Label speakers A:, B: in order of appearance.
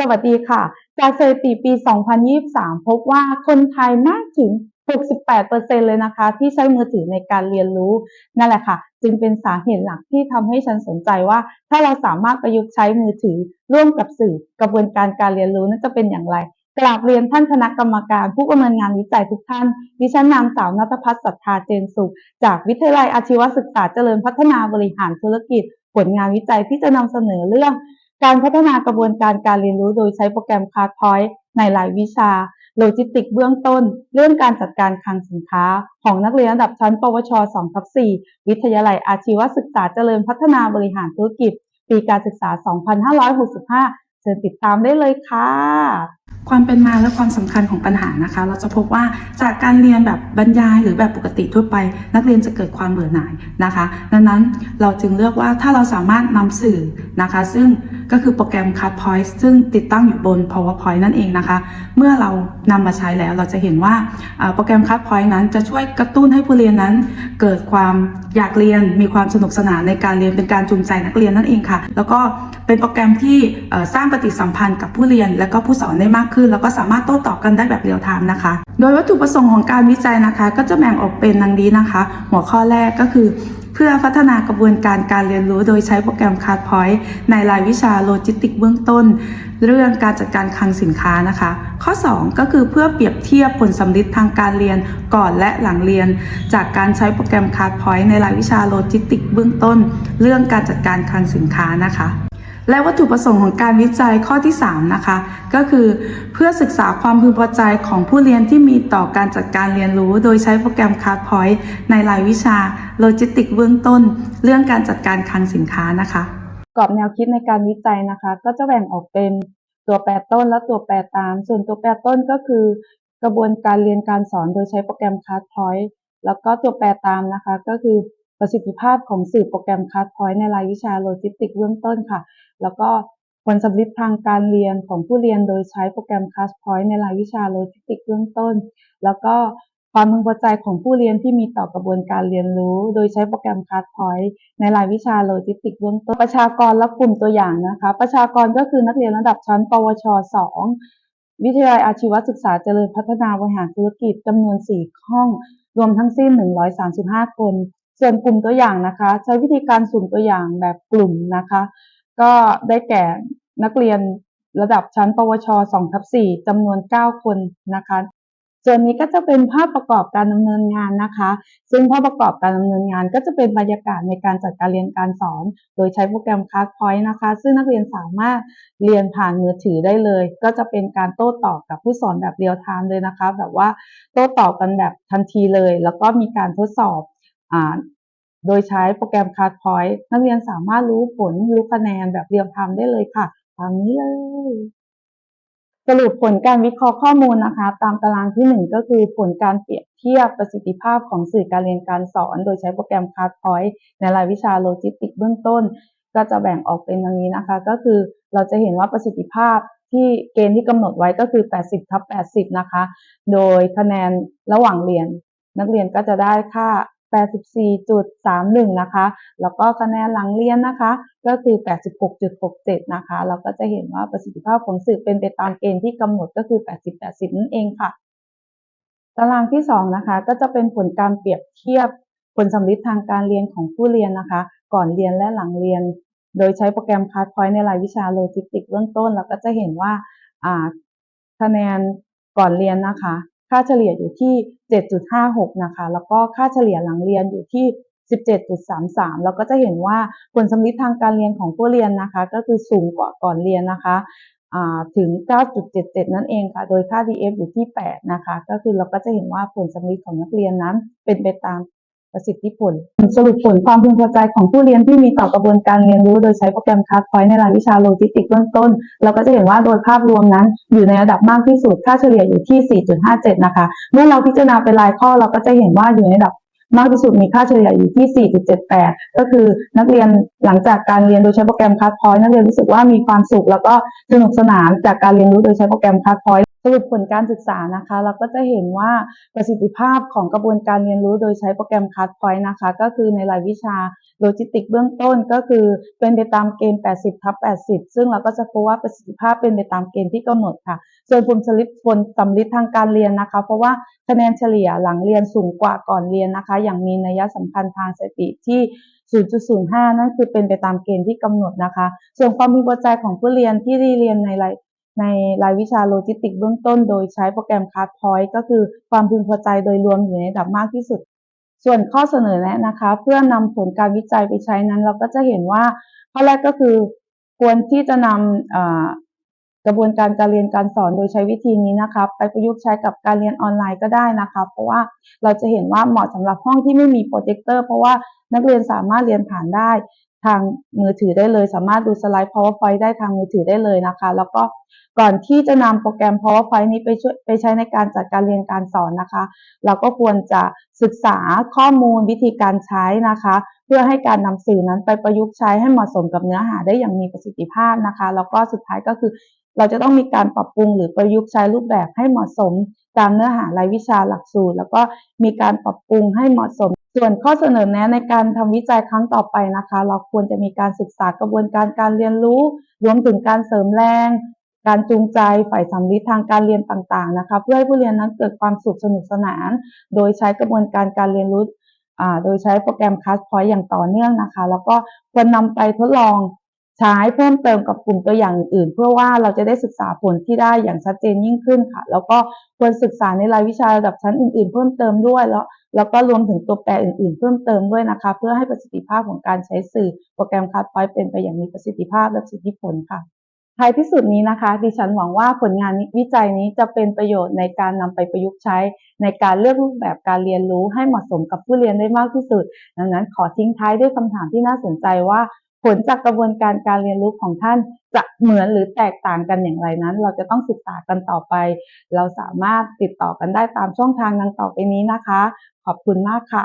A: สวัสดีค่ะ จากสถิติปี 2023 พบว่าคนไทยมากถึง 68%เลยนะคะ ที่ใช้มือถือในการเรียนรู้ นั่นแหละค่ะ จึงเป็นสาเหตุหลักที่ทำให้ฉันสนใจว่า ถ้าเราสามารถประยุกต์ใช้มือถือ ร่วมกับสื่อกระบวนการการเรียนรู้นั้นจะเป็นอย่างไร กราบเรียนท่านคณะกรรมการผู้ประเมินงานวิจัยทุกท่าน ดิฉันนางสาวนัทพัฒน์ศรัทธาเจนสุข จากวิทยาลัยอาชีวศึกษาเจริญพัฒนาบริหารธุรกิจ ผลงานวิจัยที่จะนำเสนอเรื่อง การพัฒนากระบวนการการเรียนรู้โดยใช้โปรแกรมคาร์พอยต์ในหลายวิชา โลจิสติกเบื้องต้น เรื่องการจัดการคลังสินค้า ของนักเรียนระดับชั้น ปวช2ทับ4วิทยาลัยอาชีวศึกษาเจริญพัฒนาบริหารธุรกิจ ปีการศึกษา 2565 เชิญติดตามได้เลยค่ะ
B: ความเป็นมาและความสำคัญของปัญหานะคะ เราจะพบว่าจากการเรียนแบบบรรยายหรือแบบปกติทั่วไป นักเรียนจะเกิดความเบื่อหน่ายนะคะ ดังนั้นเราจึงเลือกว่าถ้าเราสามารถนำสื่อนะคะ ซึ่งก็คือโปรแกรม Card Point ซึ่งติดตั้งอยู่บน PowerPoint นั่นเองนะคะ เมื่อเรานำมาใช้แล้วเราจะเห็นว่าโปรแกรม Card Point นั้นจะช่วยกระตุ้นให้ผู้เรียนนั้น เกิดความอยากเรียนมีความสนุกสนานในการเรียนเป็นการจูงใจนักเรียนนั่นเองค่ะ แล้วก็เป็นโปรแกรมที่สร้างปฏิสัมพันธ์กับผู้เรียนและก็ผู้สอนได้มากขึ้นแล้วก็สามารถโต้ตอบกันได้แบบเรียลไทม์นะคะ โดยวัตถุประสงค์ของการวิจัยนะคะ ก็จะแบ่งออกเป็นดังนี้นะคะ หัวข้อแรกก็คือเพื่อพัฒนากระบวนการการเรียนรู้โดยใช้โปรแกรม Card Point ในรายวิชาโลจิสติกเบื้องต้น เรื่องการจัดการคลังสินค้านะคะ ข้อ 2 ก็คือเพื่อเปรียบเทียบผลสำลิดทางการเรียนก่อนและหลังเรียน จากการใช้โปรแกรม Card Point ในรายวิชาโลจิสติกเบื้องต้น เรื่องการจัดการคลังสินค้านะคะ และวัตถุประสงค์ของการวิจัยข้อที่ 3 นะคะ ก็คือเพื่อศึกษาความพึงพอใจของผู้เรียนที่มีต่อการจัดการเรียนรู้ โดยใช้โปรแกรม Card Point ในรายวิชาโลจิสติกเบื้องต้น เรื่องการจัดการคลังสินค้านะคะ
A: กรอบแนวคิดในการวิจัยนะคะ ก็จะแบ่งออกเป็นตัวแปรต้นและตัวแปรตาม ส่วนตัวแปรต้นก็คือ กระบวนการเรียนการสอนโดยใช้โปรแกรม Card Point แล้วก็ตัวแปรตามนะคะก็คือ ประสิทธิภาพของสื่อโปรแกรม Card Point ในรายวิชาโลจิสติกเบื้องต้นค่ะ แล้วก็ผลสำลิดทางการเรียนของผู้เรียนโดยใช้โปรแกรม Card Point ในรายวิชาโลจิสติกเบื้องต้น แล้วก็ความพึงพอใจของผู้เรียนที่มีต่อกระบวนการเรียนรู้ โดยใช้โปรแกรม Card Point ในรายวิชาโลจิสติกเบื้องต้น ประชากรและกลุ่มตัวอย่างนะคะ ประชากรก็คือนักเรียนระดับชั้น ปวช 2 วิทยาลัยอาชีวศึกษาเจริญพัฒนาบริหารธุรกิจจำนวน 4 ห้อง รวมทั้งสิ้น 135 คน ส่วนกลุ่มตัวอย่างนะคะ ใช้วิธีการสุ่มตัวอย่างแบบกลุ่มนะคะ ก็ได้แก่นักเรียนระดับชั้น ปวช2ทับ4จำนวน 9 คนนะคะ ส่วนนี้ก็จะเป็นภาพประกอบการดำเนินงานนะคะ ซึ่งภาพประกอบการดำเนินงาน ก็จะเป็นบรรยากาศในการจัดการเรียนการสอน โดยใช้โปรแกรม Card Point นะคะ ซึ่งนักเรียนสามารถเรียนผ่านมือถือได้เลย ก็จะเป็นการโต้ตอบกับผู้สอนแบบเรียลไทม์เลยนะคะ แบบว่าโต้ตอบกันแบบทันทีเลย แล้วก็มีการทดสอบ โดยใช้โปรแกรม Card Point นักเรียนสามารถรู้ผลรู้คะแนนแบบเรียลไทม์ได้เลยค่ะ ตามนี้เลยสรุปผลการวิเคราะห์ข้อมูลนะคะ ตามตารางที่ 1 ก็คือผลการเปรียบเทียบประสิทธิภาพของสื่อการเรียนการสอน โดยใช้โปรแกรม Card Point ในรายวิชาโลจิสติกเบื้องต้น ก็จะแบ่งออกเป็นดังนี้นะคะ ก็คือเราจะเห็นว่าประสิทธิภาพที่เกณฑ์ที่กำหนดไว้ก็คือ 80ทับ80 นะคะ โดยคะแนนระหว่างเรียน นักเรียนก็จะได้ค่า 84.31 นะคะ แล้วก็คะแนนหลังเรียนนะคะ ก็คือ 86.67 นะคะ เราก็จะเห็นว่าประสิทธิภาพของสื่อเป็นไปตามเกณฑ์ที่กำหนดก็คือ 80-80 นั่นเองค่ะ ตารางที่ 2 นะคะ ก็จะเป็นผลการเปรียบเทียบผลสำลิดทางการเรียนของผู้เรียนนะคะ ก่อนเรียนและหลังเรียน โดยใช้โปรแกรม Card Point ในรายวิชาโลจิสติกเบื้องต้น เราก็จะเห็นว่าคะแนนก่อนเรียนนะคะ ค่าเฉลี่ยอยู่ที่ 7.56 นะคะ แล้วก็ค่าเฉลี่ยหลังเรียนอยู่ที่ 17.33 เราก็จะเห็นว่าผลสำลิดทางการเรียนของผู้เรียนนะคะ ก็คือสูงกว่าก่อนเรียนนะคะถึง 9.77 นั่นเองค่ะ โดยค่า DF อยู่ที่ 8 นะคะ ก็คือเราก็จะเห็นว่าผลสำลิดของนักเรียนนั้นเป็นไปตาม ประสิทธิผล สรุปผลความพึงพอใจของผู้เรียนที่มีต่อกระบวนการเรียนรู้ โดยใช้โปรแกรม Card Point ในรายวิชาโลจิสติกเบื้องต้น เราก็จะเห็นว่าโดยภาพรวมนั้น อยู่ในระดับมากที่สุดค่าเฉลี่ยอยู่ที่ 4.57 นะคะ เมื่อเราพิจารณาเป็นรายข้อเราก็จะเห็นว่าอยู่ในระดับมากที่สุดมีค่าเฉลี่ยอยู่ที่ 4.78 ก็คือนักเรียนหลังจากการเรียนโดยใช้โปรแกรม Card Point นักเรียนรู้สึกว่ามีความสุข แล้วก็สนุกสนานจากการเรียนรู้โดยใช้โปรแกรม Card Point เฉส รุปผลการศึกษานะคะ เราก็จะเห็นว่าประสิทธิภาพของกระบวนการเรียนรู้โดยใช้โปรแกรม c a s t Point นะคะ ก็คือในรายวิชาโลจิสติกเบื้องต้นก็คือเป็นไปตามเกณฑ์ 80ทับ80 ซึ่งเราก็จะพบว่าประสิทธิภาพเป็นไปตามเกณฑ์ที่กำหนดค่ะ ส่วนผลสลิดผลสำลิดทางการเรียนนะคะ เพราะว่าคะแนนเฉลี่ยหลังเรียนสูงกว่าก่อนเรียนนะคะ อย่างมีนัยสำคัญทางสถิติที่0.05 นั่นคือเป็นไปตามเกณฑ์ที่กำหนดนะคะ ส่วนความพึงพอใจของผู้เรียนที่ได้เรียนในราย ในรายวิชาโลจิสติกเบื้องต้น โดยใช้โปรแกรม c a s t Point ก็คือความพึงพอใจโดยรวมอยู่ในระดับมากที่สุด ส่วนข้อเสนอแนะนะคะ เพื่อนำผลการวิจัยไปใช้นั้น เราก็จะเห็นว่าข้อแรกก็คือ ควรที่จะนำกระบวนการการเรียนการสอนโดยใช้วิธีนี้นะคะไปประยุกต์ใช้กับการเรียนออนไลน์ก็ได้นะคะเพราะว่าเราจะเห็นว่าเหมาะสำหรับห้องที่ไม่มีโปรเจคเตอร์เพราะว่านักเรียนสามารถเรียนผ่านได้ ทางมือถือได้เลย สามารถดูสไลด์ powerpoint ได้ทางมือถือได้เลยนะคะ แล้วก็ก่อนที่จะนำโปรแกรม powerpoint นี้ไปช่วยไปใช้ในการจัดการเรียนการสอนนะคะ เราก็ควรจะศึกษาข้อมูลวิธีการใช้นะคะ เพื่อให้การนำสื่อนั้นไปประยุกต์ใช้ให้เหมาะสมกับเนื้อหาได้อย่างมีประสิทธิภาพนะคะ แล้วก็สุดท้ายก็คือ เราจะต้องมีการปรับปรุงหรือประยุกต์ใช้รูปแบบให้เหมาะสม ตามเนื้อหารายวิชาหลักสูตร แล้วก็มีการปรับปรุงให้เหมาะสม ส่วนข้อเสนอแนะในการทำวิจัยครั้งต่อไปนะคะ เราควรจะมีการศึกษากระบวนการการเรียนรู้ รวมถึงการเสริมแรง การจูงใจฝ่ายสำลิดทางการเรียนต่างๆนะคะ เพื่อให้ผู้เรียนนั้นเกิดความสุขสนุกสนาน โดยใช้กระบวนการการเรียนรู้โดยใช้โปรแกรมคลาสพอร์ตอย่างต่อเนื่องนะคะ แล้วก็ควรนำไปทดลอง ใช้เพิ่มเติมกับกลุ่มตัวอย่างอื่นๆเพื่อว่าเราจะได้ศึกษาผลที่ได้อย่างชัดเจนยิ่งขึ้นค่ะ แล้วก็ควรศึกษาในรายวิชาระดับชั้นอื่น ๆ เพิ่มเติมด้วยแล้วแล้วก็รวมถึงตัวแปรอื่น ๆ เพิ่มเติมด้วยนะคะ เพื่อให้ประสิทธิภาพของการใช้สื่อโปรแกรม c a s t Point เป็นไปอย่างมีประสิทธิภาพและประสิทธิผลค่ะท้ายที่สุดนี้นะคะดิฉันหวังว่าผลงานวิจัยนี้จะเป็นประโยชน์ในการนำไปประยุกต์ใช้ ในการเลือกรูปแบบการเรียนรู้ให้เหมาะสมกับผู้เรียนได้มากที่สุด ดังนั้นขอทิ้งท้ายด้วยคำถามที่น่าสนใจว่า ผลจากกระบวนการการเรียนรู้ของท่านจะเหมือนหรือแตกต่างกันอย่างไรนั้น เราจะต้องศึกษากันต่อไป เราสามารถติดต่อกันได้ตามช่องทางดังต่อไปนี้นะคะ ขอบคุณมากค่ะ